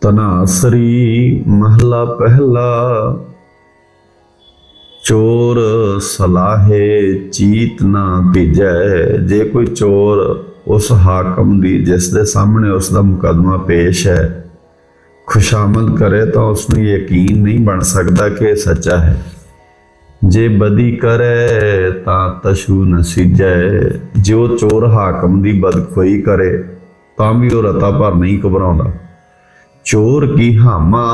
ਤਨਾਸਰੀ ਮਹਲਾ ਪਹਿਲਾ। ਚੋਰ ਸਲਾਹੇ ਚੀਤ ਨਾ ਭਿਜੈ, ਜੇ ਕੋਈ ਚੋਰ ਉਸ ਹਾਕਮ ਦੀ, ਜਿਸ ਦੇ ਸਾਹਮਣੇ ਉਸ ਦਾ ਮੁਕੱਦਮਾ ਪੇਸ਼ ਹੈ, ਖੁਸ਼ਾਮਦ ਕਰੇ ਤਾਂ ਉਸ ਨੂੰ ਯਕੀਨ ਨਹੀਂ ਬਣ ਸਕਦਾ ਕਿ ਇਹ ਸੱਚਾ ਹੈ। ਜੇ ਬਦੀ ਕਰੇ ਤਾਂ ਤਸ਼ੂ ਨਸੀਜੈ ਜੋ ਚੋਰ ਹਾਕਮ ਦੀ ਬਦਖੋਈ ਕਰੇ ਤਾਂ ਵੀ ਉਹ ਰਤਾ ਭਰ ਨਹੀਂ ਘਬਰਾਉਂਦਾ। ਚੋਰ ਕੀ ਹਾਮਾ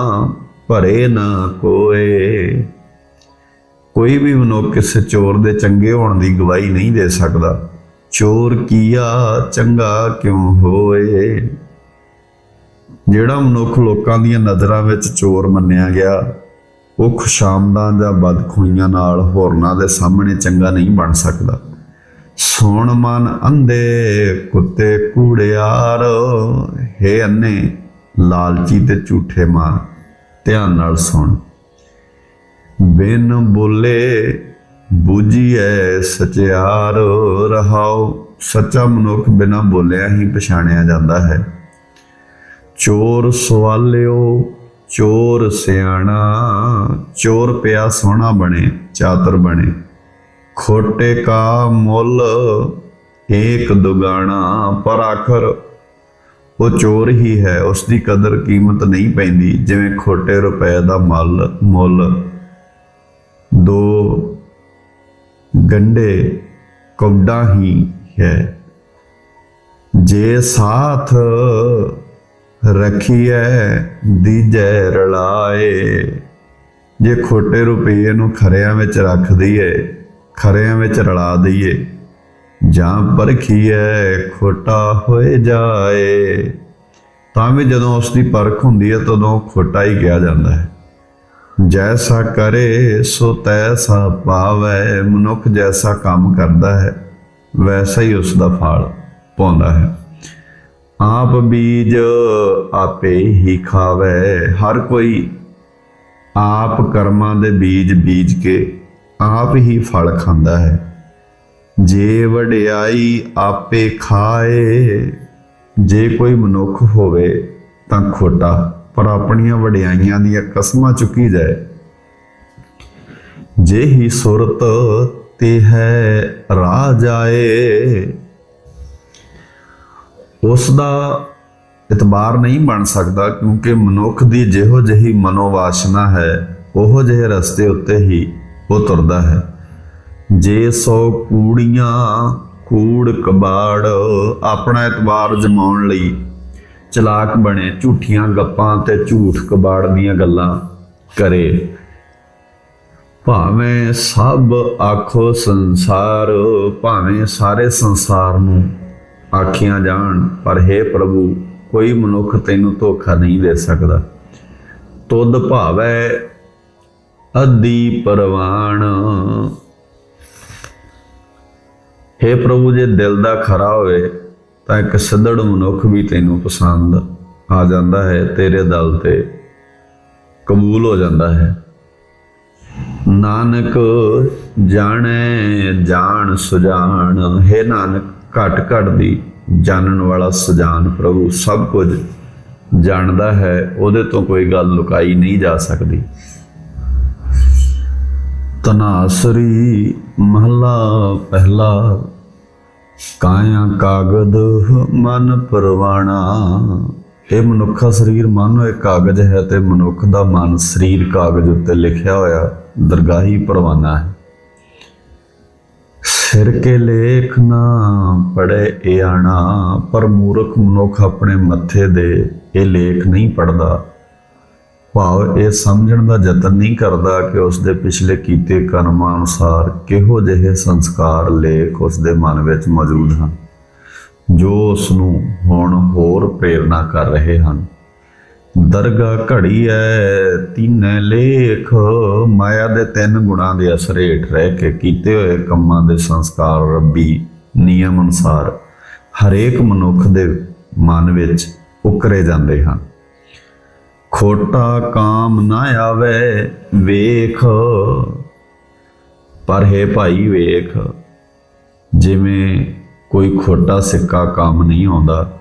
ਭਰੇ ਨਾ ਕੋਏ। ਕੋਈ ਵੀ ਮਨੁੱਖ ਕਿਸੇ ਚੋਰ ਦੇ ਚੰਗੇ ਹੋਣ ਦੀ ਗਵਾਹੀ ਨਹੀਂ ਦੇ ਸਕਦਾ। ਚੋਰ ਕੀਆ ਚੰਗਾ ਕਿਉਂ ਹੋਏ? ਜਿਹੜਾ ਮਨੁੱਖ ਲੋਕਾਂ ਦੀਆਂ ਨਜ਼ਰਾਂ ਵਿੱਚ ਚੋਰ ਮੰਨਿਆ ਗਿਆ, ਉਹ ਖੁਸ਼ਾਮਦਾਂ ਜਾਂ ਬਦਖੋਈਆਂ ਨਾਲ ਹੋਰਨਾਂ ਦੇ ਸਾਹਮਣੇ ਚੰਗਾ ਨਹੀਂ ਬਣ ਸਕਦਾ। ਸੋਣ ਮਨ ਅੰਦੇ ਕੁੱਤੇ ਕੂੜਿਆਰ, ਹੈ ਅੰਨੇ ਲਾਲਚੀ ਤੇ ਝੂਠੇ ਮਾਰ, ਧਿਆਨ ਨਾਲ ਸੁਣ। ਬਿਨ ਬੋਲੇ ਬੂਝੀਐ ਸਚਿਆਰ ਰਹਾਉ। ਸੱਚਾ ਮਨੁੱਖ ਬਿਨਾ ਬੋਲਿਆ ਹੀ ਪਛਾਣਿਆ ਜਾਂਦਾ ਹੈ। ਚੋਰ ਸਵਾਲਿਓ, ਚੋਰ ਸਿਆਣਾ, ਚੋਰ ਪਿਆ ਸੋਹਣਾ ਬਣੇ, ਚਾਤਰ ਬਣੇ। ਖੋਟੇ ਕਾ ਮੁੱਲ, ਏਕ ਦੁਗਾਣਾ ਪਰ ਆਖਰ ਉਹ ਚੋਰ ਹੀ ਹੈ ਉਸ ਦੀ ਕਦਰ ਕੀਮਤ ਨਹੀਂ ਪੈਂਦੀ, ਜਿਵੇਂ ਖੋਟੇ ਰੁਪਏ ਦਾ ਮੱਲ, ਮੁੱਲ। ਦੋ ਗੰਡੇ ਕੌਡਾ ਹੀ ਹੈ। ਜੇ ਸਾਥ ਰਖੀਐ, ਦੀਜੈ ਰਲਾਏ। ਜੇ ਖੋਟੇ ਰੁਪਏ ਨੂੰ ਖਰਿਆਂ ਵਿੱਚ ਰੱਖ ਦਈਏ, ਖਰਿਆਂ ਵਿੱਚ ਰਲਾ ਦਈਏ। ਜਾਂ ਪਰਖੀਐ ਖੋਟਾ ਹੋਏ ਜਾਏ, ਤਾਂ ਵੀ ਜਦੋਂ ਉਸ ਦੀ ਪਰਖ ਹੁੰਦੀ ਹੈ ਤਦੋਂ ਖੋਟਾ ਹੀ ਕਿਹਾ ਜਾਂਦਾ ਹੈ। ਜੈਸਾ ਕਰੇ ਸੋ ਤੈਸਾ ਪਾਵੈ, ਮਨੁੱਖ ਜੈਸਾ ਕੰਮ ਕਰਦਾ ਹੈ, ਵੈਸਾ ਹੀ ਉਸ ਦਾ ਫਲ ਪਾਉਂਦਾ ਹੈ। ਆਪ ਬੀਜ ਆਪੇ ਹੀ ਖਾਵੇ, ਹਰ ਕੋਈ ਆਪ ਕਰਮਾਂ ਦੇ ਬੀਜ ਬੀਜ ਕੇ ਆਪ ਹੀ ਫਲ ਖਾਂਦਾ ਹੈ। ਜੇ ਵਡਿਆਈ ਆਪੇ ਖਾਏ, ਜੇ ਕੋਈ ਮਨੁੱਖ ਹੋਵੇ ਤਾਂ ਖੋਟਾ, ਪਰ ਆਪਣੀਆਂ ਵਡਿਆਈਆਂ ਦੀਆਂ ਕਸਮਾਂ ਚੁੱਕੀ ਜਾਏ। ਜੇ ਹੀ ਸੁਰਤ ਤੇ ਹੈ ਰਾਹ ਜਾਏ ਉਸ ਦਾ ਇਤਬਾਰ ਨਹੀਂ ਬਣ ਸਕਦਾ, ਕਿਉਂਕਿ ਮਨੁੱਖ ਦੀ ਜਿਹੋ ਜਿਹੀ ਮਨੋਵਾਸ਼ਨਾ ਹੈ, ਉਹੋ ਜਿਹੇ ਰਸਤੇ ਉੱਤੇ ਹੀ ਉਹ ਤੁਰਦਾ ਹੈ। ਜੇ ਸੌ ਕੂੜੀਆਂ ਕੂੜ ਕਬਾੜ ਆਪਣਾ ਇਤਬਾਰ ਜਮਾਉਣ ਲਈ ਚਲਾਕ ਬਣੇ, ਝੂਠੀਆਂ ਗੱਪਾਂ ਤੇ ਝੂਠ ਕਬਾੜ ਦੀਆਂ ਗੱਲਾਂ ਕਰੇ। ਭਾਵੇਂ ਸਭ ਆਖੋ ਸੰਸਾਰ, ਭਾਵੇਂ ਸਾਰੇ ਸੰਸਾਰ ਨੂੰ ਆਖੀਆਂ ਜਾਣ, ਪਰ हे ਪ੍ਰਭੂ, ਕੋਈ ਮਨੁੱਖ ਤੈਨੂੰ ਧੋਖਾ ਨਹੀਂ ਦੇ ਸਕਦਾ। ਤੁਧ ਭਾਵੈ ਅੱਧੀ ਪਰਵਾਣ। हे ਪ੍ਰਭੂ, ਜੇ ਦਿਲ ਦਾ ਖਰਾ ਹੋਵੇ, ਤਾਂ ਇੱਕ ਸਿੱਧੜ ਮਨੁੱਖ ਵੀ ਤੈਨੂੰ ਪਸੰਦ ਆ ਜਾਂਦਾ ਹੈ, ਤੇਰੇ ਦਲ ਤੇ ਕਬੂਲ ਹੋ ਜਾਂਦਾ ਹੈ। ਨਾਨਕ ਜਾਣੈ, ਜਾਣ ਸੁਜਾਨ ਹੈ ਨਾਨਕ, ਘਟ ਘਟ ਦੀ ਜਾਣਨ ਵਾਲਾ ਸੁਜਾਨ ਪ੍ਰਭੂ ਸਭ ਕੁਝ ਜਾਣਦਾ ਹੈ, ਉਹਦੇ ਤੋਂ ਕੋਈ ਗੱਲ ਲੁਕਾਈ ਨਹੀਂ ਜਾ ਸਕਦੀ। ਤਨਾਸਰੀ ਮਹਲਾ ਪਹਿਲਾ। ਕਾਇਆ ਕਾਗਦ ਮਨ ਪਰਵਾਣਾ। ਇਹ ਮਨੁੱਖਾ ਸਰੀਰ ਮਨ ਇੱਕ ਕਾਗਜ਼ ਹੈ ਤੇ ਮਨੁੱਖ ਦਾ ਮਨ ਸਰੀਰ ਕਾਗਜ਼ ਉੱਤੇ ਲਿਖਿਆ ਹੋਇਆ ਦਰਗਾਹੀ ਪਰਵਾਨਾ ਹੈ। ਸਿਰ ਕੇ ਲੇਖ ਨਾ ਪੜੇ ਇਹ ਆਣਾ ਪਰ ਮੂਰਖ ਮਨੁੱਖ ਆਪਣੇ ਮੱਥੇ ਦੇ ਇਹ ਲੇਖ ਨਹੀਂ ਪੜਦਾ ਭਾਵ ਇਹ ਸਮਝਣ ਦਾ ਯਤਨ ਨਹੀਂ ਕਰਦਾ ਕਿ ਉਸ ਦੇ ਪਿਛਲੇ ਕੀਤੇ ਕਰਮਾਂ ਅਨੁਸਾਰ ਕਿਹੋ ਜਿਹੇ ਸੰਸਕਾਰ ਲੇਖ ਉਸ ਦੇ ਮਨ ਵਿੱਚ ਮੌਜੂਦ ਹਨ, ਜੋ ਉਸ ਨੂੰ ਹੁਣ ਹੋਰ ਪ੍ਰੇਰਣਾ ਕਰ ਰਹੇ ਹਨ। ਦਰਗਾ ਘੜੀ ਐ, ਤੀਨੇ ਲੇਖ, ਮਾਇਆ ਦੇ ਤਿੰਨ ਗੁਣਾਂ ਦੇ ਅਸਰ ਹੇਠ ਰਹਿ ਕੇ ਕੀਤੇ ਹੋਏ ਕੰਮਾਂ ਦੇ ਸੰਸਕਾਰ ਰੱਬੀ ਨਿਯਮ ਅਨੁਸਾਰ ਹਰੇਕ ਮਨੁੱਖ ਦੇ ਮਨ ਵਿੱਚ ਉਕਰੇ ਜਾਂਦੇ ਹਨ। ਖੋਟਾ ਕਾਮ ਨਾ ਆਵੇ, ਵੇਖ। ਪਰ ਹੈ ਭਾਈ, ਵੇਖ। ਜਿਵੇਂ ਕੋਈ ਖੋਟਾ ਸਿੱਕਾ ਕੰਮ ਨਹੀਂ ਆਉਂਦਾ,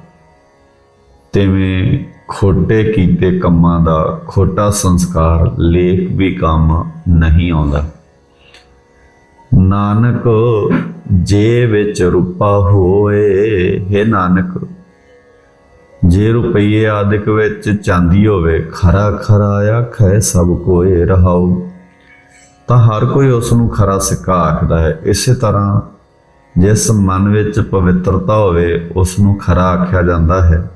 ਤਿਵੇਂ ਖੋਟੇ ਕੀਤੇ ਕੰਮਾਂ ਦਾ ਖੋਟਾ ਸੰਸਕਾਰ ਲੇਖ ਵੀ ਕੰਮ ਨਹੀਂ ਆਉਂਦਾ। ਨਾਨਕ, ਜੇ ਵਿੱਚ ਰੂਪਾ ਹੋਏ, ਹੈ ਨਾਨਕ ਜੇ ਰੁਪਈਏ ਆਦਿਕ ਵਿੱਚ ਚਾਂਦੀ ਹੋਵੇ, ਖਰਾ ਖਰਾ ਆਖੈ, ਸਭ ਕੋਏ ਰਹਾਉ। ਤਾਂ ਹਰ ਕੋਈ ਉਸ ਨੂੰ ਖਰਾ ਸਿੱਕਾ ਆਖਦਾ ਹੈ। ਇਸੇ ਤਰ੍ਹਾਂ ਜਿਸ ਮਨ ਵਿੱਚ ਪਵਿੱਤਰਤਾ ਹੋਵੇ ਉਸ ਨੂੰ ਖਰਾ ਆਖਿਆ ਜਾਂਦਾ ਹੈ।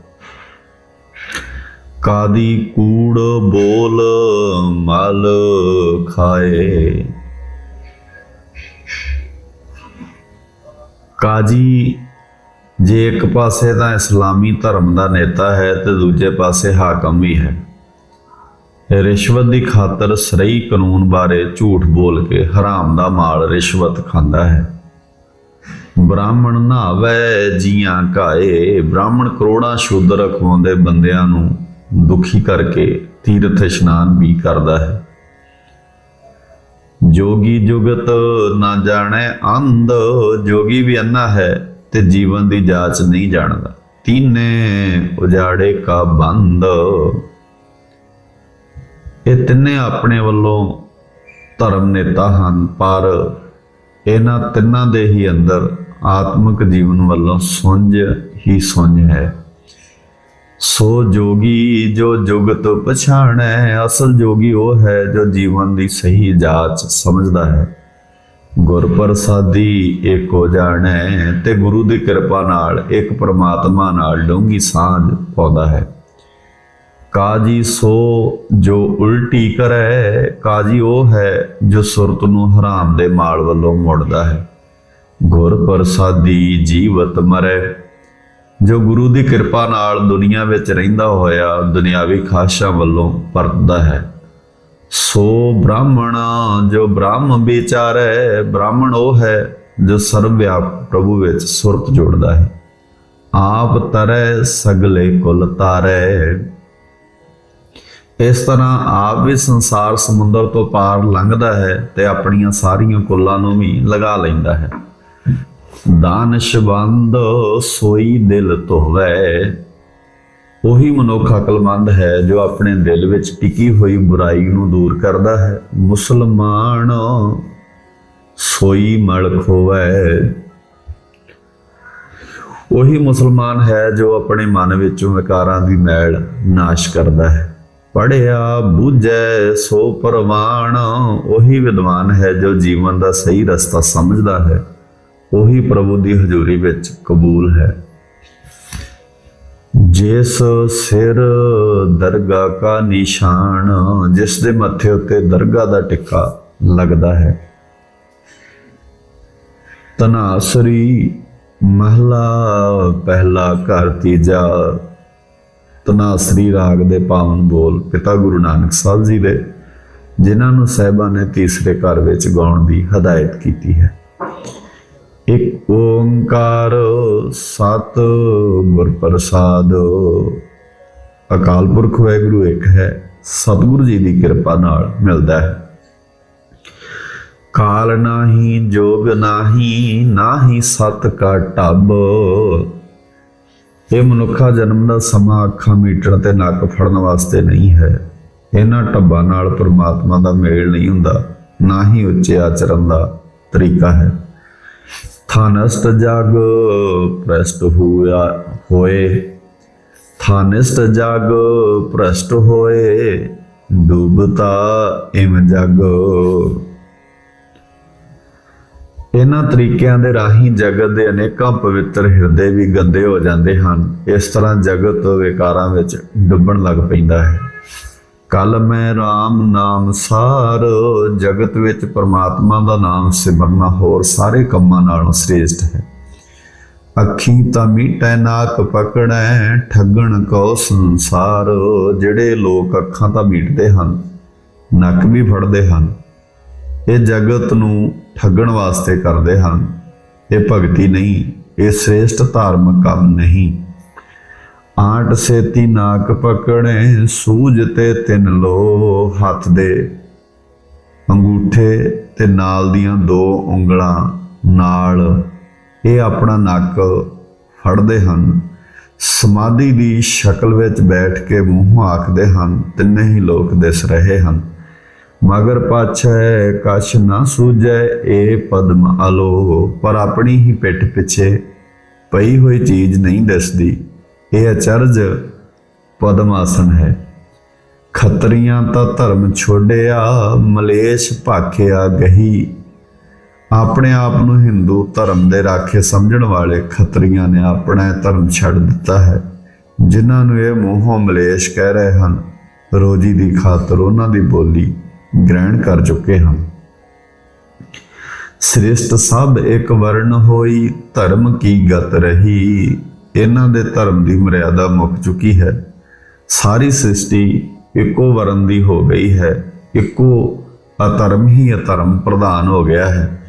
ਕਾਦੀ ਕੂੜ ਬੋਲ ਮਲ ਖਾਏ। ਕਾਜੀ ਜੇ ਇੱਕ ਪਾਸੇ ਤਾਂ ਇਸਲਾਮੀ ਧਰਮ ਦਾ ਨੇਤਾ ਹੈ ਤੇ ਦੂਜੇ ਪਾਸੇ ਹਾਕਮ ਵੀ ਹੈ। ਰਿਸ਼ਵਤ ਦੀ ਖਾਤਰ ਸਹੀ ਕਾਨੂੰਨ ਬਾਰੇ ਝੂਠ ਬੋਲ ਕੇ ਹਰਾਮ ਦਾ ਮਾਲ ਰਿਸ਼ਵਤ ਖਾਂਦਾ ਹੈ। ਬ੍ਰਾਹਮਣ ਨਾਵੇ ਜੀਆਂ ਕਾਏ, ਬ੍ਰਾਹਮਣ ਕਰੋੜਾਂ ਸ਼ੂਦਰ ਖਵਾਉਂਦੇ ਬੰਦਿਆਂ ਨੂੰ ਦੁਖੀ ਕਰਕੇ ਤੀਰਥ ਇਸ਼ਨਾਨ ਵੀ ਕਰਦਾ ਹੈ। ਜੋਗੀ ਜੁਗਤ ਨਾ ਜਾਣੇ ਅੰਧ, ਜੋਗੀ ਵੀ ਅੰਨਾ ਹੈ। ਤੇ ਜੀਵਨ ਦੀ ਜਾਂਚ ਨਹੀਂ ਜਾਣਦਾ। ਤੀਨੇ ਉਜਾੜੇ ਕਾ ਬੰਦ। ਇਹ ਤਿੰਨੇ ਆਪਣੇ ਵੱਲੋਂ ਧਰਮ ਨੇਤਾ ਹਨ ਪਰ ਇਹਨਾਂ ਤਿੰਨਾਂ ਦੇ ਹੀ ਅੰਦਰ ਆਤਮਿਕ ਜੀਵਨ ਵੱਲੋਂ ਸੁੰਝ ਹੀ ਸੁੰਝ ਹੈ। ਸੋ ਜੋਗੀ ਜੋ ਜੁਗਤ ਪਛਾਣੈ, ਅਸਲ ਜੋਗੀ ਉਹ ਹੈ ਜੋ ਜੀਵਨ ਦੀ ਸਹੀ ਜਾਂਚ ਸਮਝਦਾ ਹੈ। ਗੁਰ ਪ੍ਰਸਾਦੀ ਏਕੋ ਜਾਣੈ ਤੇ ਗੁਰੂ ਦੀ ਕਿਰਪਾ ਨਾਲ ਇੱਕ ਪ੍ਰਮਾਤਮਾ ਨਾਲ ਡੂੰਗੀ ਸਾਂਝ ਪਾਉਂਦਾ ਹੈ। ਕਾਜੀ ਸੋ ਜੋ ਉਲਟੀ ਕਰੈ, ਕਾਜੀ ਉਹ ਹੈ ਜੋ ਸੁਰਤ ਨੂੰ ਹਰਾਮ ਦੇ ਮਾਲ ਵੱਲੋਂ ਮੋੜਦਾ ਹੈ। ਗੁਰ ਪ੍ਰਸਾਦੀ ਜੀਵਤ ਮਰੈ, ਜੋ ਗੁਰੂ ਦੀ ਕਿਰਪਾ ਨਾਲ ਦੁਨੀਆ ਵਿੱਚ ਰਹਿੰਦਾ ਹੋਇਆ ਦੁਨਿਆਵੀ ਖਾਸ਼ਾਂ ਵੱਲੋਂ ਪਰਤਦਾ ਹੈ। ਸੋ ਬ੍ਰਾਹਮਣ ਜੋ ਬ੍ਰਹਮ ਵਿਚਾਰੈ, ਬ੍ਰਾਹਮਣ ਉਹ ਹੈ ਜੋ ਸਰਵ ਵਿਆਪਕ ਪ੍ਰਭੂ ਵਿੱਚ ਸੁਰਤ ਜੋੜਦਾ ਹੈ। ਆਪ ਤਰੈ ਸਗਲੇ ਕੁਲ ਤਾਰੈ। ਇਸ ਤਰ੍ਹਾਂ ਆਪ ਵੀ ਸੰਸਾਰ ਸਮੁੰਦਰ ਤੋਂ ਪਾਰ ਲੰਘਦਾ ਹੈ ਤੇ ਆਪਣੀਆਂ ਸਾਰੀਆਂ ਕੁੱਲਾਂ ਨੂੰ ਵੀ ਲਗਾ ਲੈਂਦਾ ਹੈ। ਦਾਨਸ਼ਵੰਦ ਸੋਈ ਦਿਲ ਧੋਵੈ। ਉਹੀ ਮਨੁੱਖ ਅਕਲਮੰਦ ਹੈ ਜੋ ਆਪਣੇ ਦਿਲ ਵਿੱਚ ਟਿਕੀ ਹੋਈ ਬੁਰਾਈ ਨੂੰ ਦੂਰ ਕਰਦਾ ਹੈ। ਮੁਸਲਮਾਨ, ਸੋਈ ਮਲ ਖੋਵੈ ਉਹੀ ਮੁਸਲਮਾਨ ਹੈ ਜੋ ਆਪਣੇ ਮਨ ਵਿੱਚੋਂ ਵਿਕਾਰਾਂ ਦੀ ਮੈਲ ਨਾਸ਼ ਕਰਦਾ ਹੈ। ਪੜਿਆ ਬੂਝੈ, ਸੋ ਪਰਵਾਣ, ਉਹੀ ਵਿਦਵਾਨ ਹੈ ਜੋ ਜੀਵਨ ਦਾ ਸਹੀ ਰਸਤਾ ਸਮਝਦਾ ਹੈ। ਉਹੀ ਪ੍ਰਭੂ ਦੀ ਹਜ਼ੂਰੀ ਵਿੱਚ ਕਬੂਲ ਹੈ। ਜਿਸ ਸਿਰ ਦਰਗਾ ਕਾ ਨਿਸ਼ਾਨ, ਜਿਸ ਦੇ ਮੱਥੇ ਉੱਤੇ ਦਰਗਾ ਦਾ ਟਿੱਕਾ ਲੱਗਦਾ ਹੈ। ਤਨਾਸਰੀ ਮਹਲਾ ਪਹਿਲਾ ਘਰ ਤੀਜਾ ਤਨਾਸਰੀ ਰਾਗ ਦੇ ਪਾਵਨ ਬੋਲ ਪਿਤਾ ਗੁਰੂ ਨਾਨਕ ਸਾਹਿਬ ਜੀ ਦੇ, ਜਿਨ੍ਹਾਂ ਨੂੰ ਸਹਿਬਾਂ ਨੇ ਤੀਸਰੇ ਘਰ ਵਿੱਚ ਗਾਉਣ ਦੀ ਹਦਾਇਤ ਕੀਤੀ ਹੈ। ਇਕ ਓੰਕਾਰ ਸਤ ਗੁਰ ਪ੍ਰਸਾਦ। ਅਕਾਲ ਪੁਰਖ ਵਾਹਿਗੁਰੂ ਇੱਕ ਹੈ, ਸਤਿਗੁਰੂ ਜੀ ਦੀ ਕਿਰਪਾ ਨਾਲ ਮਿਲਦਾ ਹੈ। ਕਾਲ ਨਾਹੀ, ਜੋਗ ਨਾਹੀ ਨਾਹੀ ਸਤ ਕਾ ਟੱਬ। ਇਹ ਮਨੁੱਖਾ ਜਨਮ ਦਾ ਸਮਾਂ ਅੱਖਾਂ ਮੀਟਣ ਤੇ ਨੱਕ ਫੜਨ ਵਾਸਤੇ ਨਹੀਂ ਹੈ। ਇਹਨਾਂ ਟੱਬਾਂ ਨਾਲ ਪ੍ਰਮਾਤਮਾ ਦਾ ਮੇਲ ਨਹੀਂ ਹੁੰਦਾ, ਨਾ ਹੀ ਉੱਚੇ ਆਚਰਨ ਦਾ ਤਰੀਕਾ ਹੈ। ਥਾਨਸਤ ਜਗ ਪ੍ਰਸਟ ਹੋਇਆ ਹੋਏ। ਥਾਨਸਤ ਜਗ ਪ੍ਰਸਟ ਹੋਏ, ਡੂਬਤਾ ਇਮ ਜਗ। ਇਹਨਾਂ ਤਰੀਕਿਆਂ ਦੇ ਰਾਹੀਂ ਜਗਤ ਦੇ ਅਨੇਕਾਂ ਪਵਿੱਤਰ ਹਿਰਦੇ ਵੀ ਗੰਦੇ ਹੋ ਜਾਂਦੇ ਹਨ। ਇਸ ਤਰ੍ਹਾਂ ਜਗਤ ਵਿਕਾਰਾਂ ਵਿੱਚ ਡੁੱਬਣ ਲੱਗ ਪੈਂਦਾ ਹੈ। ਕੱਲ ਮੈਂ RAM ਨਾਮ ਸਾਰ, ਜਗਤ ਵਿੱਚ ਪਰਮਾਤਮਾ ਦਾ ਨਾਮ ਸਿਮਰਨਾ, ਹੋਰ ਸਾਰੇ ਕੰਮਾਂ ਨਾਲੋਂ ਸ੍ਰੇਸ਼ਟ ਹੈ। ਅੱਖੀ ਤਾਂ ਮੀਟੈ ਨਾਕ ਪਕੜੈ, ਠੱਗਣ ਕੋ ਸੰਸਾਰ, ਜਿਹੜੇ ਲੋਕ ਅੱਖਾਂ ਤਾਂ ਮੀਟਦੇ ਹਨ, ਨੱਕ ਵੀ ਫੜਦੇ ਹਨ, ਇਹ ਜਗਤ ਨੂੰ ਠੱਗਣ ਵਾਸਤੇ ਕਰਦੇ ਹਨ। ਇਹ ਭਗਤੀ ਨਹੀਂ, ਇਹ ਸ੍ਰੇਸ਼ਟ ਧਾਰਮਿਕ ਕੰਮ ਨਹੀਂ। ਆਟ ਸੇਤੀ ਨਾਕ ਪਕੜੇ, ਸੂਝ ਤੇ ਤਿੰਨ ਲੋ ਹੱਥ ਦੇ। ਅੰਗੂਠੇ ਤੇ ਨਾਲ ਦੀਆਂ ਦੋ ਉਂਗਲਾਂ ਨਾਲ ਇਹ ਆਪਣਾ ਨੱਕ ਫੜਦੇ ਹਨ। ਸਮਾਧੀ ਦੀ ਸ਼ਕਲ ਵਿੱਚ ਬੈਠ ਕੇ ਮੂੰਹ ਆਖਦੇ ਹਨ, ਤਿੰਨੇ ਹੀ ਲੋਕ ਦਿਸ ਰਹੇ ਹਨ। ਮਗਰ ਪਾਛੈ ਕਛ ਨਾ ਸੂਝੈ ਏ ਪਦਮ ਅਲੋ ਪਰ ਆਪਣੀ ਹੀ ਪਿੱਠ ਪਿੱਛੇ ਪਈ ਹੋਈ ਚੀਜ਼ ਨਹੀਂ ਦਿਸਦੀ। ਇਹ ਅਚਰਜ ਪਦਮ ਆਸਨ ਹੈ। ਖੱਤਰੀਆਂ ਤਾਂ ਧਰਮ ਛੋੜਿਆ ਮਲੇਸ਼ ਭਾਖਿਆ ਗਹੀ। ਆਪਣੇ ਆਪ ਨੂੰ ਹਿੰਦੂ ਧਰਮ ਦੇ ਰਾਖੇ ਸਮਝਣ ਵਾਲੇ ਖੱਤਰੀਆਂ ਨੇ ਆਪਣਾ ਧਰਮ ਛੱਡ ਦਿੱਤਾ ਹੈ। ਜਿਨ੍ਹਾਂ ਨੂੰ ਇਹ ਮੋਹੋਂ ਮਲੇਸ਼ ਕਹਿ ਰਹੇ ਹਨ, ਰੋਜੀ ਦੀ ਖਾਤਰ ਉਹਨਾਂ ਦੀ ਬੋਲੀ ਗ੍ਰਹਿਣ ਕਰ ਚੁੱਕੇ ਹਨ। ਸ੍ਰਿਸ਼ਟ ਸਭ ਇੱਕ ਵਰਣ ਹੋਈ, ਧਰਮ ਕੀ ਗਤ ਰਹੀ? ਇਹਨਾਂ ਦੇ ਧਰਮ ਦੀ ਮਰਿਆਦਾ ਮੁੱਕ ਚੁੱਕੀ ਹੈ। ਸਾਰੀ ਸ੍ਰਿਸ਼ਟੀ ਇੱਕੋ ਵਰਨ ਦੀ ਹੋ ਗਈ ਹੈ। ਇੱਕੋ ਅਧਰਮ ਹੀ ਅਧਰਮ ਪ੍ਰਧਾਨ ਹੋ ਗਿਆ ਹੈ।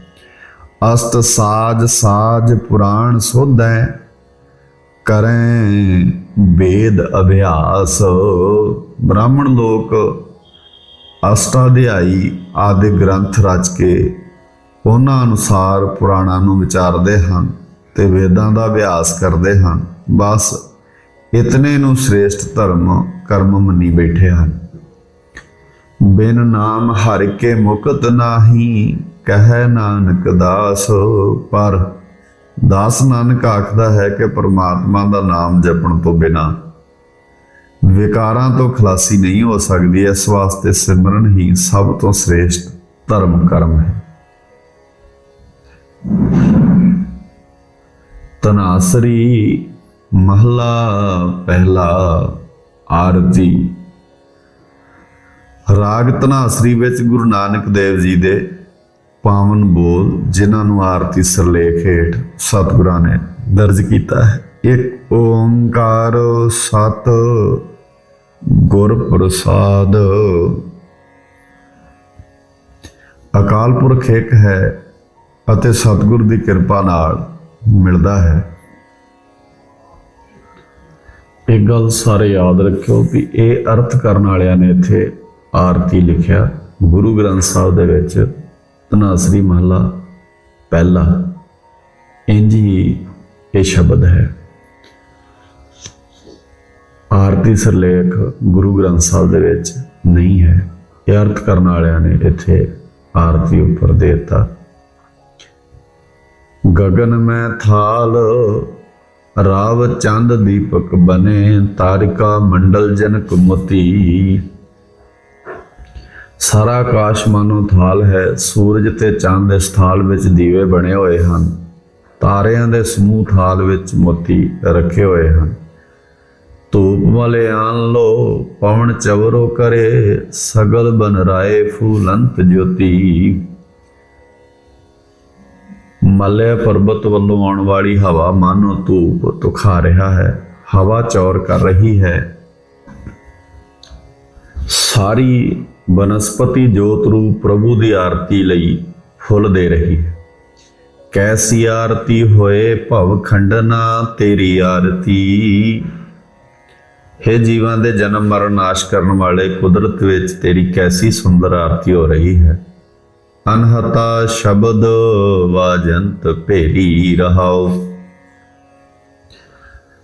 ਅਸਤ ਸਾਜ ਸਾਜ ਪੁਰਾਣ ਸੋਧੈ, ਕਰੈ ਵੇਦ ਅਭਿਆਸ। ਬ੍ਰਾਹਮਣ ਲੋਕ ਅਸ਼ਟਾਧਿਆਈ ਆਦਿ ਗ੍ਰੰਥ ਰਚ ਕੇ ਉਹਨਾਂ ਅਨੁਸਾਰ ਪੁਰਾਣਾਂ ਨੂੰ ਵਿਚਾਰਦੇ ਹਨ। ਤੇ ਵੇਦਾਂ ਦਾ ਅਭਿਆਸ ਕਰਦੇ ਹਨ। ਬਸ ਇਤਨੇ ਨੂੰ ਸ੍ਰੇਸ਼ਟ ਧਰਮ, ਕਰਮ ਮੰਨੀ ਬੈਠੇ ਹਨ। ਬਿਨ ਨਾਮ ਹਰਿ ਕੇ ਮੁਕਤ ਨਾਹੀ, ਕਹੈ ਨਾਨਕ ਦਾਸ, ਪਰ ਦਾਸ ਨਾਨਕ ਆਖਦਾ ਹੈ ਕਿ ਪਰਮਾਤਮਾ ਦਾ ਨਾਮ ਜਪਣ ਤੋਂ ਬਿਨਾ ਵਿਕਾਰਾਂ ਤੋਂ ਖਲਾਸੀ ਨਹੀਂ ਹੋ ਸਕਦੀ। ਇਸ ਵਾਸਤੇ ਸਿਮਰਨ ਹੀ ਸਭ ਤੋਂ ਸ੍ਰੇਸ਼ਟ ਧਰਮ ਕਰਮ ਹੈ। ਤਨਾਸਰੀ ਮਹਲਾ ਪਹਿਲਾ ਆਰਤੀ। ਰਾਗ ਤਨਾਸਰੀ ਵਿੱਚ ਗੁਰੂ ਨਾਨਕ ਦੇਵ ਜੀ ਦੇ ਪਾਵਨ ਬੋਲ, ਜਿਨ੍ਹਾਂ ਨੂੰ ਆਰਤੀ ਸਰਲੇਖ ਹੇਠ ਸਤਿਗੁਰਾਂ ਨੇ ਦਰਜ ਕੀਤਾ ਹੈ। ਇੱਕ ਓੰਕਾਰ ਸਤ ਗੁਰ ਪ੍ਰਸਾਦ। ਅਕਾਲ ਪੁਰਖ ਇੱਕ ਹੈ ਅਤੇ ਸਤਿਗੁਰ ਦੀ ਕਿਰਪਾ ਨਾਲ ਮਿਲਦਾ ਹੈ। ਇਹ ਗੱਲ ਸਾਰੇ ਯਾਦ ਰੱਖਿਓ ਵੀ ਇਹ ਅਰਥ ਕਰਨ ਵਾਲਿਆਂ ਨੇ ਇੱਥੇ ਆਰਤੀ ਲਿਖਿਆ। ਗੁਰੂ ਗ੍ਰੰਥ ਸਾਹਿਬ ਦੇ ਵਿੱਚ ਤਨਾਸਰੀ ਮਹਲਾ ਪਹਿਲਾ। ਇੰਜ ਹੀ ਇਹ ਸ਼ਬਦ ਹੈ। ਆਰਤੀ ਸਰਲੇਖ ਗੁਰੂ ਗ੍ਰੰਥ ਸਾਹਿਬ ਦੇ ਵਿੱਚ ਨਹੀਂ ਹੈ। ਇਹ ਅਰਥ ਕਰਨ ਵਾਲਿਆਂ ਨੇ ਇੱਥੇ ਆਰਤੀ ਉੱਪਰ ਦੇ ਦਿੱਤਾ। ਗगन ਮੈਂ ਥਾਲ, ਰਾਵ ਚੰਦ ਦੀਪਕ ਬਨੇ, ਤਾਰਿਕਾ ਮੰਡਲ ਜਨਕ ਮੋਤੀ। ਸਾਰਾ ਆਕਾਸ਼ ਮਾਨੋ ਥਾਲ ਹੈ, ਸੂਰਜ ਤੇ ਚੰਦ ਇਸ ਥਾਲ ਵਿੱਚ ਦੀਵੇ ਬਣੇ ਹੋਏ ਹਨ। ਤਾਰਿਆਂ ਦੇ ਸਮੂਹ ਥਾਲ ਵਿੱਚ ਮੋਤੀ ਰੱਖੇ ਹੋਏ ਹਨ। ਧੂਪ ਵਾਲੇ ਆਨ ਲੋ, ਪਵਨ ਚਵਰੋ ਕਰੇ, ਸਗਲ ਬਨ ਰਾਏ ਫੂਲੰਤ ਜੋਤੀ। ਮੱਲੇ ਪਰਬਤ ਵੱਲੋਂ ਆਉਣ ਵਾਲੀ ਹਵਾ ਮਾਨੋ ਧੂਪ ਤੁਖਾ ਰਿਹਾ ਹੈ। ਹਵਾ ਚੌਰ ਕਰ ਰਹੀ ਹੈ। ਸਾਰੀ ਬਨਸਪਤੀ ਜੋਤ ਰੂਪ ਪ੍ਰਭੂ ਦੀ ਆਰਤੀ ਲਈ ਫੁੱਲ ਦੇ ਰਹੀ ਹੈ। ਕੈਸੀ ਆਰਤੀ ਹੋਏ ਭਵ ਖੰਡਨਾ ਤੇਰੀ ਆਰਤੀ। ਹੈ ਜੀਵਾਂ ਦੇ ਜਨਮ ਮਰਨ ਨਾਸ਼ ਕਰਨ ਵਾਲੇ ਕੁਦਰਤ ਵਿੱਚ ਤੇਰੀ ਕੈਸੀ ਸੁੰਦਰ ਆਰਤੀ ਹੋ ਰਹੀ ਹੈ। ਅਨਹਤਾ ਸ਼ਬਦ ਵਾਜੰਤ ਭੇਰੀ ਰਹਾਓ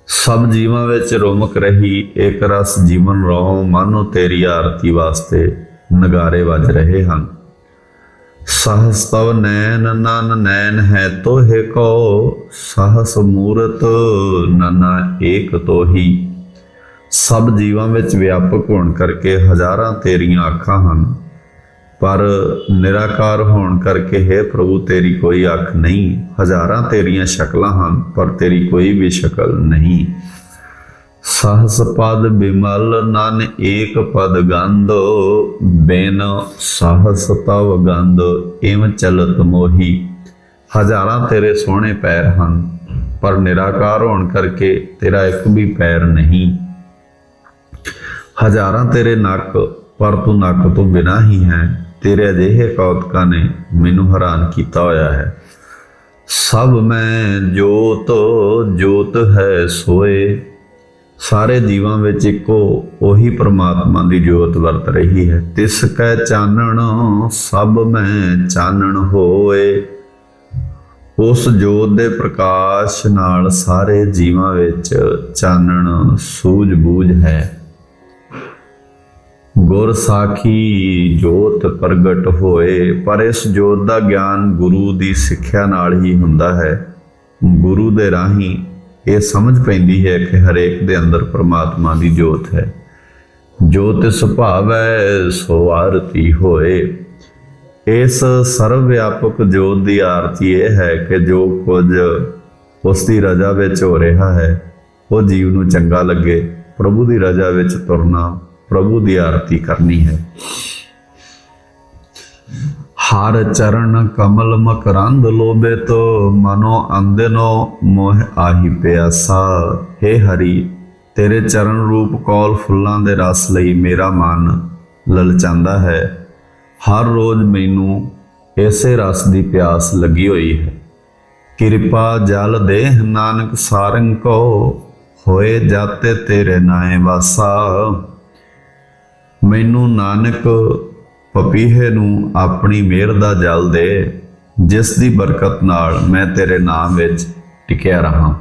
ਸਭ ਜੀਵਾਂ ਵਿੱਚ ਰੋਮਕ ਰਹੀ, ਏਕ ਰਸ ਜੀਵਨ ਰਹੁ ਮਾਨੋ ਤੇਰੀ ਆਰਤੀ ਵਾਸਤੇ ਨਗਾਰੇ ਵੱਜ ਰਹੇ ਹਨ। ਸਹਸ ਤਵ ਨੈਣ, ਨਨ ਨੈਣ ਹੈ ਤੋਹਿ ਕੋ, ਸਹਸ ਮੂਰਤ ਨਨਾ ਏਕ ਤੋਹੀ। ਸਭ ਜੀਵਾਂ ਵਿੱਚ ਵਿਆਪਕ ਹੋਣ ਕਰਕੇ ਹਜ਼ਾਰਾਂ ਤੇਰੀਆਂ ਅੱਖਾਂ ਹਨ। ਪਰ ਨਿਰਾਕਾਰ ਹੋਣ ਕਰਕੇ, ਹੈ ਪ੍ਰਭੂ, ਤੇਰੀ ਕੋਈ ਅੱਖ ਨਹੀਂ। ਹਜ਼ਾਰਾਂ ਤੇਰੀਆਂ ਸ਼ਕਲਾਂ ਹਨ, ਪਰ ਤੇਰੀ ਕੋਈ ਵੀ ਸ਼ਕਲ ਨਹੀਂ। ਸਹਸ ਪਦ ਬਿਮਲ, ਨਨ ਏਕ ਪਦ ਗੰਧ। ਬੇਨ ਸਹਸ ਤਵ ਗੰਧ, ਇਵ ਚਲਤ ਮੋਹੀ। ਹਜ਼ਾਰਾਂ ਤੇਰੇ ਸੋਹਣੇ ਪੈਰ ਹਨ, ਪਰ ਨਿਰਾਕਾਰ ਹੋਣ ਕਰਕੇ ਤੇਰਾ ਇੱਕ ਵੀ ਪੈਰ ਨਹੀਂ। ਹਜ਼ਾਰਾਂ ਤੇਰੇ ਨੱਕ, ਪਰ ਤੂੰ ਨੱਕ ਤੋਂ ਬਿਨਾ ਹੀ ਹੈ। ਤੇਰੇ ਅਜਿਹੇ ਕੌਤਕਾਂ ਨੇ ਮੈਨੂੰ ਹੈਰਾਨ ਕੀਤਾ ਹੋਇਆ ਹੈ। ਸਭ ਮੈਂ ਜੋਤ ਜੋਤ ਹੈ ਸੋਏ। ਸਾਰੇ ਜੀਵਾਂ ਵਿੱਚ ਇੱਕੋ ਉਹੀ ਪ੍ਰਮਾਤਮਾ ਦੀ ਜੋਤ ਵਰਤ ਰਹੀ ਹੈ। ਤਿਸ ਕੈ ਚਾਨਣ, ਸਭ ਮੈਂ ਚਾਨਣ ਹੋਏ। ਉਸ ਜੋਤ ਦੇ ਪ੍ਰਕਾਸ਼ ਨਾਲ ਸਾਰੇ ਜੀਵਾਂ ਵਿੱਚ ਚਾਨਣ ਸੂਝ-ਬੂਝ ਹੈ। ਗੁਰ ਸਾਖੀ ਜੋਤ ਪ੍ਰਗਟ ਹੋਏ, ਪਰ ਇਸ ਜੋਤ ਦਾ ਗਿਆਨ ਗੁਰੂ ਦੀ ਸਿੱਖਿਆ ਨਾਲ ਹੀ ਹੁੰਦਾ ਹੈ। ਗੁਰੂ ਦੇ ਰਾਹੀਂ ਇਹ ਸਮਝ ਪੈਂਦੀ ਹੈ ਕਿ ਹਰੇਕ ਦੇ ਅੰਦਰ ਪ੍ਰਮਾਤਮਾ ਦੀ ਜੋਤ ਹੈ। ਜੋਤ ਸੁਭਾਵ ਹੈ ਸੋ ਆਰਤੀ ਹੋਏ। ਇਸ ਸਰਵ ਵਿਆਪਕ ਜੋਤ ਦੀ ਆਰਤੀ ਇਹ ਹੈ ਕਿ ਜੋ ਕੁਝ ਉਸ ਦੀ ਰਜ਼ਾ ਵਿੱਚ ਹੋ ਰਿਹਾ ਹੈ, ਉਹ ਜੀਵ ਨੂੰ ਚੰਗਾ ਲੱਗੇ, ਪ੍ਰਭੂ ਦੀ ਰਜ਼ਾ ਵਿੱਚ ਤੁਰਨਾ ਪ੍ਰਭੂ ਦੀ ਆਰਤੀ ਕਰਨੀ ਹੈ। ਹਰ ਚਰਨ ਕਮਲ ਮਕਰੰਦ ਲੋਬੇ ਤੋ, ਮਨੋ ਅੰਦਨੋ ਮੋਹ ਆਹੀ ਪਿਆਸਾ। हे ਹਰੀ, ਤੇਰੇ ਚਰਨ ਰੂਪ ਕੌਲ ਫੁੱਲਾਂ ਦੇ ਰਸ ਲਈ ਮੇਰਾ ਮਨ ਲਲਚਾਂਦਾ ਹੈ। ਹਰ ਰੋਜ਼ ਮੈਨੂੰ ਇਸੇ ਰਸ ਦੀ ਪਿਆਸ ਲੱਗੀ ਹੋਈ ਹੈ। ਕਿਰਪਾ ਜਲ ਦੇਹ ਨਾਨਕ ਸਾਰੰਗ ਕੋ, ਹੋਏ ਜਾਤੇ ਤੇਰੇ ਨਾਏ ਵਾਸਾ। ਮੈਨੂੰ ਨਾਨਕ ਪਪੀਹੇ ਨੂੰ ਆਪਣੀ ਮਿਹਰ ਦਾ ਜਲ ਦੇ, ਜਿਸ ਦੀ ਬਰਕਤ ਨਾਲ ਮੈਂ ਤੇਰੇ ਨਾਮ ਵਿੱਚ ਟਿਕਿਆ ਰਹਾ।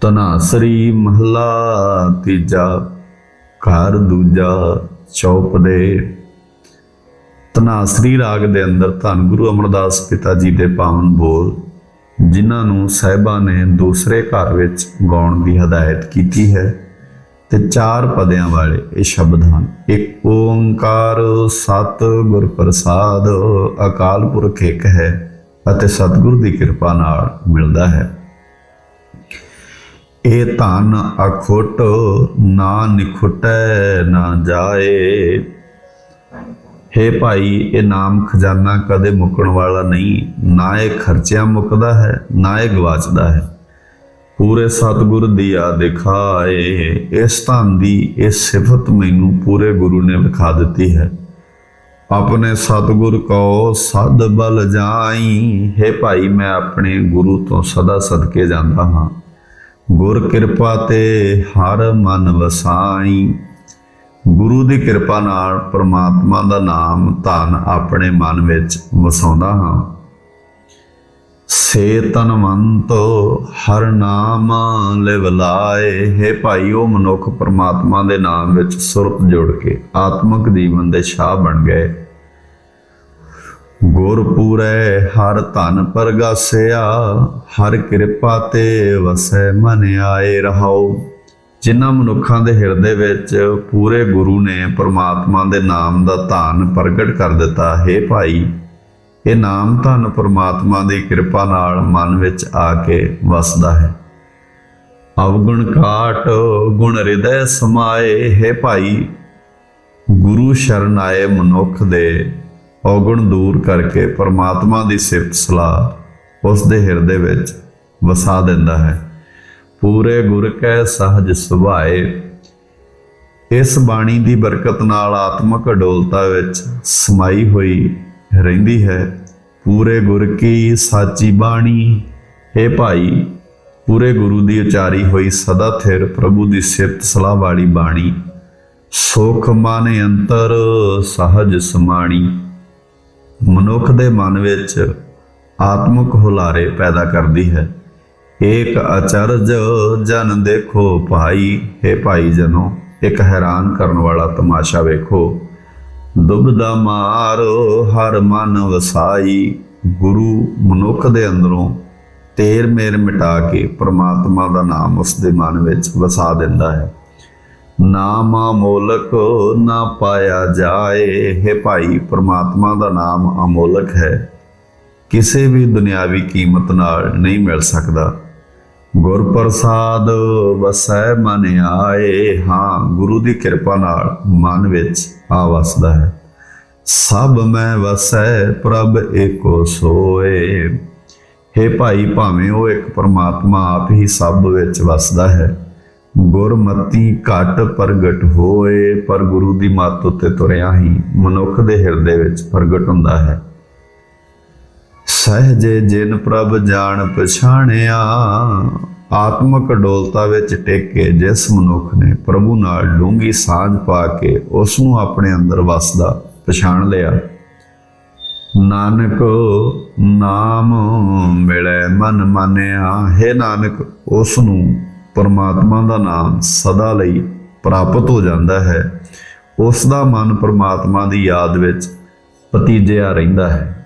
ਤਨਾਸਰੀ ਮਹਲਾ ਤੀਜਾ, ਘਰ ਦੂਜਾ ਚੌਪ ਦੇ। ਤਨਾਸਰੀ ਰਾਗ ਦੇ ਅੰਦਰ ਧੰਨ ਗੁਰੂ ਅਮਰਦਾਸ ਪਿਤਾ ਜੀ ਦੇ ਪਾਵਨ ਬੋਲ, ਜਿਨ੍ਹਾਂ ਨੂੰ ਸਾਹਿਬਾਂ ਨੇ ਦੂਸਰੇ ਘਰ ਵਿੱਚ ਗਾਉਣ ਦੀ ਹਦਾਇਤ ਕੀਤੀ ਹੈ। ਤੇ ਚਾਰ ਪਦਿਆਂ ਵਾਲੇ ਇਹ ਸ਼ਬਦ ਹਨ। ਇੱਕ ਓੰਕਾਰ ਸਤ ਗੁਰ ਪ੍ਰਸਾਦ, ਅਕਾਲ ਪੁਰਖ ਇੱਕ ਹੈ ਅਤੇ ਸਤਿਗੁਰ ਦੀ ਕਿਰਪਾ ਨਾਲ ਮਿਲਦਾ ਹੈ। ਇਹ ਧਨ ਅਖੁੱਟ, ਨਾ ਨਿਖੁਟੈ, ਨਾ ਜਾਏ। ਹੇ ਭਾਈ, ਇਹ ਨਾਮ ਖਜ਼ਾਨਾ ਕਦੇ ਮੁੱਕਣ ਵਾਲਾ ਨਹੀਂ। ਨਾ ਇਹ ਖਰਚਿਆਂ ਮੁੱਕਦਾ ਹੈ, ਨਾ ਇਹ ਗਵਾਚਦਾ ਹੈ। ਪੂਰੇ ਸਤਿਗੁਰ ਦੀ ਆ ਦਿਖਾਏ। ਇਸ ਧਨ ਦੀ ਇਹ ਸਿਫਤ ਮੈਨੂੰ ਪੂਰੇ ਗੁਰੂ ਨੇ ਵਿਖਾ ਦਿੱਤੀ ਹੈ। ਆਪਣੇ ਸਤਿਗੁਰ ਕੋ ਸਦ ਬਲ ਜਾਈ। ਹੈ ਭਾਈ, ਮੈਂ ਆਪਣੇ ਗੁਰੂ ਤੋਂ ਸਦਾ ਸਦਕੇ ਜਾਂਦਾ ਹਾਂ। ਗੁਰ ਕਿਰਪਾ ਤੇ ਹਰ ਮਨ ਵਸਾਈ। ਗੁਰੂ ਦੀ ਕਿਰਪਾ ਨਾਲ ਪ੍ਰਮਾਤਮਾ ਦਾ ਨਾਮ ਧਨ ਆਪਣੇ ਮਨ ਵਿੱਚ ਵਸਾਉਂਦਾ ਹਾਂ। ਸੇ ਤਨਵੰਤ ਹਰ ਨਾਮ ਲਿਵਲਾਏ ਹੈ ਭਾਈ, ਉਹ ਮਨੁੱਖ ਪ੍ਰਮਾਤਮਾ ਦੇ ਨਾਮ ਵਿੱਚ ਸੁਰਤ ਜੋੜ ਕੇ ਆਤਮਿਕ ਜੀਵਨ ਦੇ ਸ਼ਾਹ ਬਣ ਗਏ। ਗੁਰ ਪੂਰੈ, ਹਰ ਧਨ ਪਰਗਾਸਿਆ, ਹਰ ਕਿਰਪਾ ਤੇ ਵਸੈ ਮਨ ਆਏ ਰਹਾਉ। ਜਿਨ੍ਹਾਂ ਮਨੁੱਖਾਂ ਦੇ ਹਿਰਦੇ ਵਿੱਚ ਪੂਰੇ ਗੁਰੂ ਨੇ ਪਰਮਾਤਮਾ ਦੇ ਨਾਮ ਦਾ ਧਨ ਪ੍ਰਗਟ ਕਰ ਦਿੱਤਾ। ਹੈ ਭਾਈ ਇਹ ਨਾਮ ਧਨ ਪਰਮਾਤਮਾ ਦੀ ਕਿਰਪਾ ਨਾਲ ਮਨ ਵਿੱਚ ਆ ਕੇ ਵਸਦਾ ਹੈ। ਅਵਗੁਣ ਕਾਟ ਗੁਣ ਹਿਰਦੈ ਸਮਾਏ, ਹੈ ਭਾਈ, ਗੁਰੂ ਸ਼ਰਨ ਆਏ ਮਨੁੱਖ ਦੇ। ਔਗੁਣ ਦੂਰ ਕਰਕੇ ਪਰਮਾਤਮਾ ਦੀ ਸਿਫਤ ਸਲਾਹ ਉਸ ਦੇ ਹਿਰਦੇ ਵਿੱਚ ਵਸਾ ਦਿੰਦਾ ਹੈ। ਪੂਰੇ ਗੁਰ ਕੈ ਸਹਜ ਸੁਭਾਏ। ਇਸ ਬਾਣੀ ਦੀ ਬਰਕਤ ਨਾਲ ਆਤਮਿਕ ਅਡੋਲਤਾ ਵਿੱਚ ਸਮਾਈ ਹੋਈ ਰਹਿੰਦੀ ਹੈ। ਪੂਰੇ ਗੁਰ ਕੀ ਸਾਚੀ ਬਾਣੀ? ਹੈ ਭਾਈ, ਪੂਰੇ ਗੁਰੂ ਦੀ ਉਚਾਰੀ ਹੋਈ ਸਦਾ ਥਿਰ ਪ੍ਰਭੂ ਦੀ ਸਿਫਤ ਸਲਾਹ ਵਾਲੀ ਬਾਣੀ। ਸੁਖ ਮਨ ਅੰਤਰ, ਸਹਜ ਸਮਾਣੀ। ਮਨੁੱਖ ਦੇ ਮਨ ਵਿੱਚ ਆਤਮਿਕ ਹੁਲਾਰੇ ਪੈਦਾ ਕਰਦੀ ਹੈ। ਏਕ ਅਚਰਜ ਜਨ ਦੇਖੋ ਭਾਈ। ਹੈ ਭਾਈ ਜਨੋ, ਇੱਕ ਹੈਰਾਨ ਕਰਨ ਵਾਲਾ ਤਮਾਸ਼ਾ ਵੇਖੋ। ਦੁਬਦਾ ਮਾਰੋ ਹਰ ਮਨ ਵਸਾਈ, ਗੁਰੂ ਮਨੁੱਖ ਦੇ ਅੰਦਰੋਂ ਤੇਰ ਮੇਰ ਮਿਟਾ ਕੇ ਪ੍ਰਮਾਤਮਾ ਦਾ ਨਾਮ ਉਸ ਦੇ ਮਨ ਵਿੱਚ ਵਸਾ ਦਿੰਦਾ ਹੈ। ਨਾਮ ਅਮੋਲਕ ਨਾ ਪਾਇਆ ਜਾਏ, ਹੈ ਭਾਈ ਪ੍ਰਮਾਤਮਾ ਦਾ ਨਾਮ ਅਮੋਲਕ ਹੈ। ਕਿਸੇ ਵੀ ਦੁਨਿਆਵੀ ਕੀਮਤ ਨਾਲ ਨਹੀਂ ਮਿਲ ਸਕਦਾ। ਗੁਰ ਪ੍ਰਸਾਦ ਵਸੈ ਮਨ ਆਏ, ਹਾਂ ਗੁਰੂ ਦੀ ਕਿਰਪਾ ਨਾਲ ਮਨ ਵਿੱਚ ਆ ਵਸਦਾ ਹੈ। ਸਭ ਮੈਂ ਵਸੈ, ਪ੍ਰਭ ਏਕੋ ਸੋਏ। हे ਭਾਈ, ਭਾਵੇਂ ਉਹ ਇੱਕ ਪਰਮਾਤਮਾ ਆਪ ਹੀ ਸਭ ਵਿੱਚ ਵਸਦਾ ਹੈ। ਗੁਰਮਤੀ ਘਟ ਪ੍ਰਗਟ ਹੋਏ, ਪਰ ਗੁਰੂ ਦੀ ਮੱਤ ਉੱਤੇ ਤੁਰਿਆ ਹੀ ਮਨੁੱਖ ਦੇ ਹਿਰਦੇ ਵਿੱਚ ਪ੍ਰਗਟ ਹੁੰਦਾ ਹੈ। ਸਹਜੇ ਜਿਨ ਪ੍ਰਭ ਜਾਣ ਪਛਾਣਿਆ ਆਤਮਕ ਡੋਲਤਾ ਵਿੱਚ ਟਿਕ ਕੇ ਜਿਸ ਮਨੁੱਖ ਨੇ ਪ੍ਰਭੂ ਨਾਲ ਡੂੰਗੀ ਸਾਂਝ ਪਾ ਕੇ ਉਸ ਨੂੰ ਆਪਣੇ ਅੰਦਰ ਵਸਦਾ, ਪਛਾਣ ਲਿਆ। ਨਾਨਕ, ਨਾਮ ਮਿਲੇ ਮਨ ਮਾਨਿਆ। ਹੈ ਨਾਨਕ ਉਸ ਨੂੰ ਪਰਮਾਤਮਾ ਦਾ ਨਾਮ ਸਦਾ ਲਈ ਪ੍ਰਾਪਤ ਹੋ ਜਾਂਦਾ ਹੈ। ਉਸ ਦਾ ਮਨ ਪਰਮਾਤਮਾ ਦੀ ਯਾਦ ਵਿੱਚ ਪਤੀਜਿਆ ਰਹਿੰਦਾ ਹੈ।